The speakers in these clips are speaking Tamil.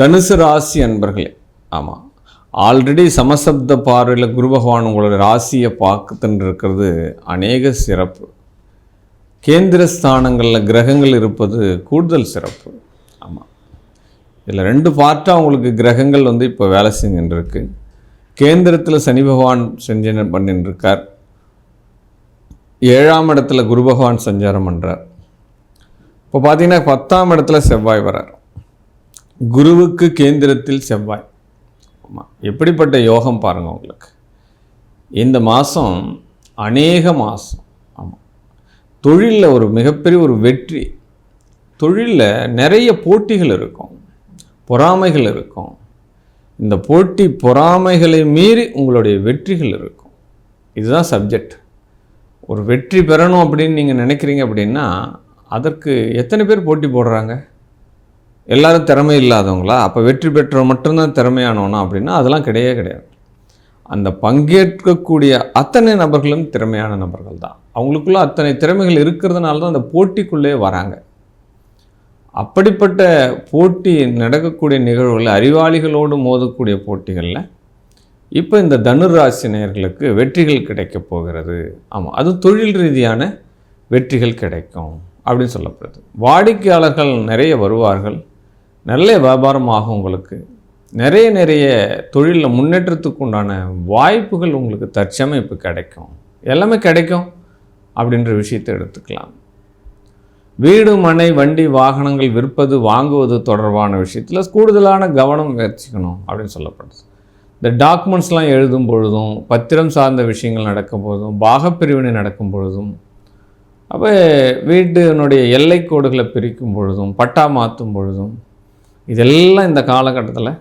தனுசு ராசி அன்பர்களே ஆமாம் ஆல்ரெடி சமசப்த பார்வையில் குரு பகவான் உங்களோட ராசியை பார்த்துட்டு இருக்கிறது அநேக சிறப்பு. கேந்திர ஸ்தானங்களில் கிரகங்கள் இருப்பது கூடுதல் சிறப்பு. ஆமாம் இதில் ரெண்டு பார்ட்டாக உங்களுக்கு கிரகங்கள் வந்து இப்போ வேலை செஞ்சுட்டு கேந்திரத்தில் சனி பகவான் செஞ்சு பண்ணிட்டு இருக்கார் ஏழாம் இடத்துல குரு பகவான் சஞ்சாரம் பண்ணுறார் இப்போ பார்த்தீங்கன்னா பத்தாம் இடத்துல செவ்வாய் வரார். குருவுக்கு கேந்திரத்தில் செவ்வாய். ஆமாம் எப்படிப்பட்ட யோகம் பாருங்கள் உங்களுக்கு. இந்த மாதம் அநேக மாதம் ஆமாம் தொழிலில் ஒரு மிகப்பெரிய ஒரு வெற்றி. தொழிலில் நிறைய போட்டிகள் இருக்கும் பொறாமைகள் இருக்கும். இந்த போட்டி பொறாமைகளை மீறி உங்களுடைய வெற்றிகள் இருக்கும். இதுதான் சப்ஜெக்ட். ஒரு வெற்றி பெறணும் அப்படின்னு நீங்கள் நினைக்கிறீங்க அப்படின்னா அதற்கு எத்தனை பேர் போட்டி போடுறாங்க? எல்லாரும் திறமை இல்லாதவங்களா? அப்போ வெற்றி பெற்றவன் மட்டும்தான் திறமையானவனா அப்படின்னா அதெல்லாம் கிடையவே கிடையாது. அந்த பங்கேற்கக்கூடிய அத்தனை நபர்களும் திறமையான நபர்கள் தான். அவங்களுக்குள்ள அத்தனை திறமைகள் இருக்கிறதுனால தான் அந்த போட்டிக்குள்ளே வராங்க. அப்படிப்பட்ட போட்டி நடக்கக்கூடிய நிகழ்வுகளில் அறிவாளிகளோடு மோதக்கூடிய போட்டிகளில் இப்போ இந்த தனுராசி வெற்றிகள் கிடைக்கப் போகிறது. ஆமாம் அது தொழில் ரீதியான வெற்றிகள் கிடைக்கும் அப்படின்னு சொல்லப்படுது. வாடிக்கையாளர்கள் நிறைய வருவார்கள். நல்ல வியாபாரம் ஆகும் உங்களுக்கு. நிறைய நிறைய தொழிலில் முன்னேற்றத்துக்கு உண்டான வாய்ப்புகள் உங்களுக்கு தற்சமயம் இப்போ கிடைக்கும். எல்லாமே கிடைக்கும் அப்படின்ற விஷயத்தை எடுத்துக்கலாம். வீடு மனை வண்டி வாகனங்கள் விற்பது வாங்குவது தொடர்பான விஷயத்தில் கூடுதலான கவனம் வச்சுக்கணும் அப்படின்னு சொல்லப்படுது. இந்த டாக்குமெண்ட்ஸ்லாம் எழுதும் பொழுதும் பத்திரம் சார்ந்த விஷயங்கள் நடக்கும் பொழுதும் பாகப்பிரிவினை நடக்கும் பொழுதும் அப்போ வீட்டினுடைய எல்லைக்கோடுகளை பிரிக்கும் பொழுதும் பட்டா மாற்றும் பொழுதும் இதெல்லாம் இந்த காலகட்டத்தில்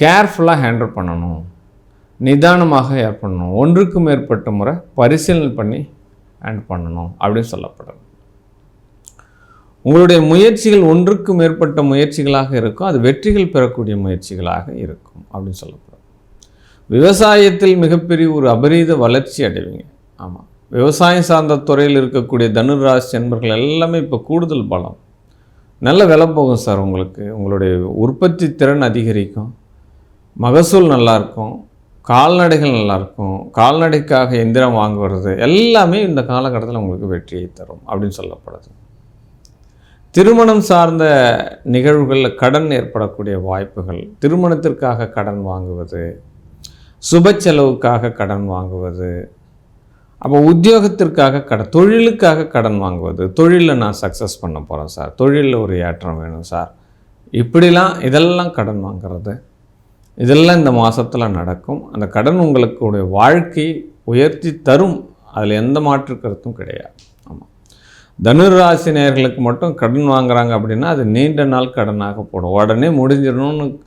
கேர்ஃபுல்லாக ஹேண்டில் பண்ணணும். நிதானமாக ஏர் பண்ணணும். ஒன்றுக்கு மேற்பட்ட முறை பரிசீலனை பண்ணி ஹேண்டில் பண்ணணும் அப்படின்னு சொல்லப்படுறது உங்களுடைய முயற்சிகள் ஒன்றுக்கு மேற்பட்ட முயற்சிகளாக இருக்கும். அது வெற்றிகள் பெறக்கூடிய முயற்சிகளாக இருக்கும் அப்படின்னு சொல்லப்படும். விவசாயத்தில் மிகப்பெரிய ஒரு அபரீத வளர்ச்சி அடைவீங்க. ஆமாம். விவசாயம் சார்ந்த துறையில் இருக்கக்கூடிய தனுராசி என்பர்கள் எல்லாமே இப்போ கூடுதல் பலம் நல்ல விலை போகும் சார் உங்களுக்கு. உங்களுடைய உற்பத்தி திறன் அதிகரிக்கும். மகசூல் நல்லாயிருக்கும் கால்நடைகள் நல்லாயிருக்கும் கால்நடைக்காக எந்திரம் வாங்குவது எல்லாமே இந்த காலகட்டத்தில் உங்களுக்கு வெற்றியை தரும் அப்படின்னு சொல்லப்படுது. திருமணம் சார்ந்த நிகழ்வுகளில் கடன் ஏற்படக்கூடிய வாய்ப்புகள் திருமணத்திற்காக கடன் வாங்குவது சுப செலவுக்காக கடன் வாங்குவது அப்போ உத்தியோகத்திற்காக கடன் தொழிலுக்காக கடன் வாங்குவது தொழிலில் நான் சக்ஸஸ் பண்ண போகிறேன் சார் தொழிலில் ஒரு ஏற்றம் வேணும் சார். இப்படிலாம் இதெல்லாம் கடன் வாங்குறது. இதெல்லாம் இந்த மாதத்தில் நடக்கும். அந்த கடன் உங்களுடைய வாழ்க்கை உயர்த்தி தரும். அதில் எந்த மாற்று கருத்தும் கிடையாது. ஆமாம் தனுராசி நேர்களுக்கு மட்டும் கடன் வாங்குறாங்க அப்படின்னா அது நீண்ட நாள் கடனாக போடும். உடனே முடிஞ்சிடணும்னு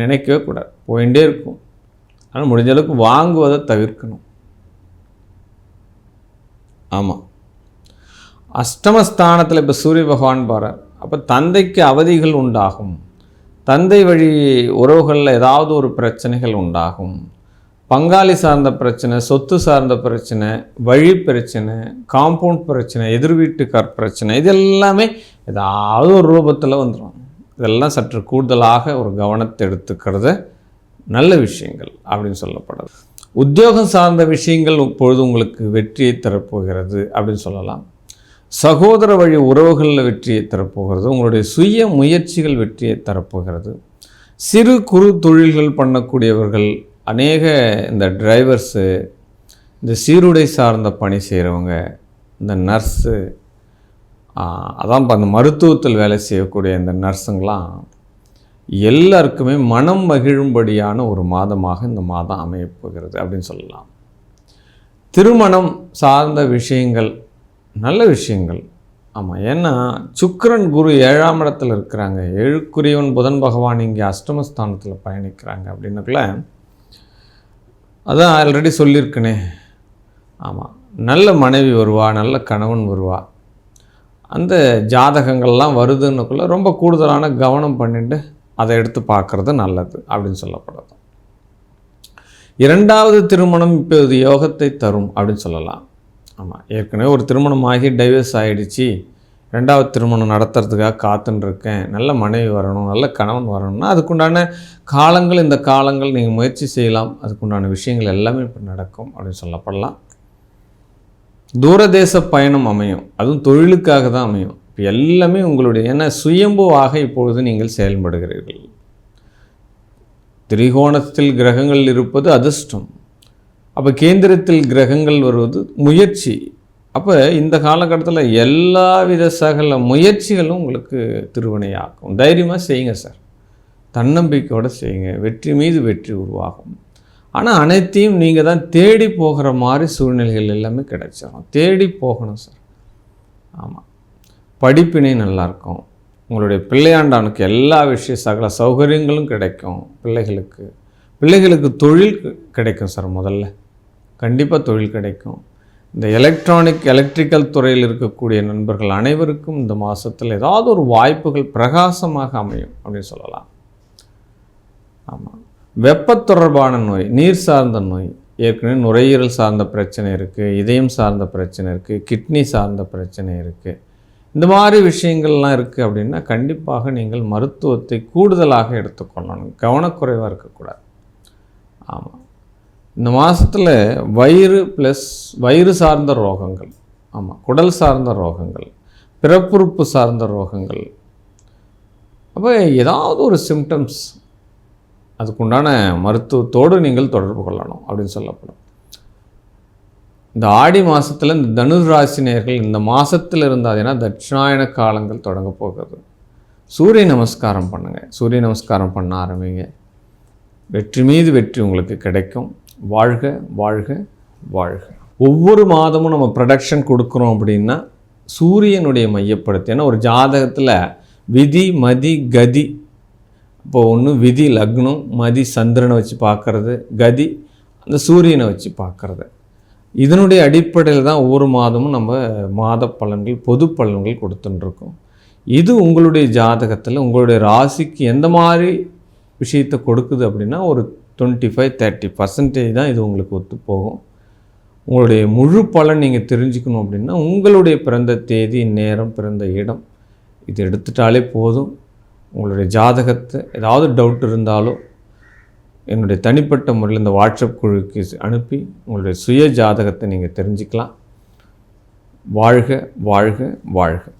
நினைக்கவே கூடாது. போயிட்டே இருக்கும். ஆனால் முடிஞ்ச அளவுக்கு வாங்குவதை தவிர்க்கணும். ஆமாம் அஷ்டமஸ்தானத்தில் இப்போ சூரிய பகவான் பாரார் அப்போ தந்தைக்கு அவதிகள் உண்டாகும். தந்தை வழி உறவுகளில் ஏதாவது ஒரு பிரச்சனைகள் உண்டாகும். பங்காளி சார்ந்த பிரச்சனை சொத்து சார்ந்த பிரச்சனை வழி பிரச்சனை காம்பவுண்ட் பிரச்சனை எதிர் வீட்டுக்கார் பிரச்சனை இது எல்லாமே ஏதாவது ஒரு ரூபத்தில் வந்துடும் இதெல்லாம் சற்று கூடுதலாக ஒரு கவனத்தை எடுத்துக்கிறது நல்ல விஷயங்கள் அப்படின்னு சொல்லப்படுது. உத்தியோகம் சார்ந்த விஷயங்கள் இப்பொழுது உங்களுக்கு வெற்றியை தரப்போகிறது அப்படின்னு சொல்லலாம். சகோதர வழி உறவுகளில் வெற்றியை தரப்போகிறது. உங்களுடைய சுய முயற்சிகள் வெற்றியை தரப்போகிறது. சிறு குறு தொழில்கள் பண்ணக்கூடியவர்கள் அநேக இந்த டிரைவர்ஸு இந்த சீருடை சார்ந்த பணி செய்கிறவங்க இந்த நர்ஸு அதான் இப்போ அந்த மருத்துவத்தில் வேலை செய்யக்கூடிய இந்த நர்ஸுங்களாம் எல்லாருக்குமே மனம் மகிழும்படியான ஒரு மாதமாக இந்த மாதம் அமையப்போகிறது அப்படின்னு சொல்லலாம். திருமணம் சார்ந்த விஷயங்கள் நல்ல விஷயங்கள். ஆமாம் ஏன்னா சுக்கரன் குரு ஏழாம் இடத்துல இருக்கிறாங்க. ஏழுக்குரியவன் புதன் பகவான் இங்கே அஷ்டமஸ்தானத்தில் பயணிக்கிறாங்க அப்படின்னக்குள்ள அதான் ஆல்ரெடி சொல்லியிருக்கனே. ஆமாம் நல்ல மனைவி வருவா நல்ல கணவன் வருவா. அந்த ஜாதகங்கள்லாம் வருதுன்னுக்குள்ளே ரொம்ப கூடுதலான கவனம் பண்ணிட்டு அதை எடுத்து பார்க்குறது நல்லது அப்படின்னு சொல்லப்படுது. இரண்டாவது திருமணம் இப்போது யோகத்தை தரும் அப்படின்னு சொல்லலாம். ஆமாம் ஏற்கனவே ஒரு திருமணம் ஆகி டைவர்ஸ் ஆகிடுச்சு ரெண்டாவது திருமணம் நடத்துறதுக்காக காத்துன்னு இருக்கேன் நல்ல மனைவி வரணும் நல்ல கணவன் வரணும்னா அதுக்குண்டான காலங்கள் இந்த காலங்கள் நீங்கள் முயற்சி செய்யலாம். அதுக்குண்டான விஷயங்கள் எல்லாமே இப்போ நடக்கும் அப்படின்னு சொல்லப்படலாம். தூரதேச பயணம் அமையும். அதுவும் தொழிலுக்காக தான் அமையும். எல்லாமே உங்களுடைய ஏன்னா சுயம்புவாக இப்பொழுது நீங்கள் செயல்படுகிறீர்கள். திரிகோணத்தில் கிரகங்கள் இருப்பது அதிர்ஷ்டம். அப்போ கேந்திரத்தில் கிரகங்கள் வருவது முயற்சி. அப்போ இந்த காலகட்டத்தில் எல்லாவித சகல முயற்சிகளும் உங்களுக்கு திருவினையாகும் தைரியமாக செய்யுங்க சார். தன்னம்பிக்கையோடு செய்யுங்க. வெற்றி மீது வெற்றி உருவாகும். ஆனால் அனைத்தையும் நீங்கள் தான் தேடி போகிற மாதிரி சூழ்நிலைகள் எல்லாமே கிடைச்சிடும் தேடி போகணும் சார். ஆமாம் படிப்பினை நல்லாயிருக்கும். உங்களுடைய பிள்ளையாண்டானுக்கு எல்லா விஷய சகல சௌகரியங்களும் கிடைக்கும் பிள்ளைகளுக்கு. பிள்ளைகளுக்கு தொழில் கிடைக்கும் சார் முதல்ல. கண்டிப்பாக தொழில் கிடைக்கும். இந்த எலக்ட்ரானிக் எலக்ட்ரிக்கல் துறையில் இருக்கக்கூடிய நண்பர்கள் அனைவருக்கும் இந்த மாதத்தில் ஏதாவது ஒரு வாய்ப்புகள் பிரகாசமாக அமையும் அப்படின்னு சொல்லலாம். ஆமாம் வெப்ப தொடர்பான நோய் நீர் சார்ந்த நோய் ஏற்கனவே நுரையீரல் சார்ந்த பிரச்சனை இருக்குது இதயம் சார்ந்த பிரச்சனை இருக்குது கிட்னி சார்ந்த பிரச்சனை இருக்குது இந்த மாதிரி விஷயங்கள்லாம் இருக்குது அப்படின்னா கண்டிப்பாக நீங்கள் மருத்துவத்தை கூடுதலாக எடுத்துக்கொள்ளணும். கவனக்குறைவாக இருக்கக்கூடாது. ஆமாம் இந்த மாதத்தில் வயிறு ப்ளஸ் வயிறு சார்ந்த ரோகங்கள் ஆமாம் குடல் சார்ந்த ரோகங்கள் பிறப்புறுப்பு சார்ந்த ரோகங்கள். அப்போ ஏதாவது ஒரு சிம்டம்ஸ் அதுக்குண்டான மருத்துவத்தோடு நீங்கள் தொடர்பு கொள்ளணும் அப்படின்னு சொல்லப்படும். இந்த ஆடி மாதத்தில் இந்த தனுர் ராசினியர்கள் இந்த மாதத்தில் இருந்தால் ஏன்னா தட்சிணாயன காலங்கள் தொடங்க போகுது. சூரிய நமஸ்காரம் பண்ணுங்கள் சூரிய நமஸ்காரம் பண்ண ஆரம்பிங்க. வெற்றி மீது வெற்றி உங்களுக்கு கிடைக்கும். வாழ்க வாழ்க வாழ்க. ஒவ்வொரு மாதமும் நம்ம ப்ரொடக்ஷன் கொடுக்குறோம் அப்படின்னா சூரியனுடைய மையப்படுத்தி ஏன்னா ஒரு ஜாதகத்தில் விதி மதி கதி. இப்போ ஒன்று விதி லக்னம் மதி சந்திரனை வச்சு பார்க்கறது கதி அந்த சூரியனை வச்சு பார்க்கறது. இதனுடைய அடிப்படையில் தான் ஒவ்வொரு மாதமும் நம்ம மாத பலன்கள் பொது பலன்கள் கொடுத்துட்டுருக்கோம் இது உங்களுடைய ஜாதகத்தில் உங்களுடைய ராசிக்கு எந்த மாதிரி விஷயத்தை கொடுக்குது அப்படின்னா ஒரு டுவெண்ட்டி ஃபைவ் தேர்ட்டி பர்சன்டேஜ் தான் இது உங்களுக்கு ஒத்து போகும். உங்களுடைய முழு பலன் நீங்கள் தெரிஞ்சுக்கணும் அப்படின்னா உங்களுடைய பிறந்த தேதி நேரம் பிறந்த இடம் இது எடுத்துட்டாலே போதும். உங்களுடைய ஜாதகத்தை ஏதாவது டவுட் இருந்தாலோ என்னுடைய தனிப்பட்ட முறையில் இந்த வாட்ஸ்அப் குழுக்கு அனுப்பி உங்களுடைய சுய ஜாதகத்தை நீங்கள் தெரிஞ்சுக்கலாம். வாழ்க வாழ்க வாழ்க.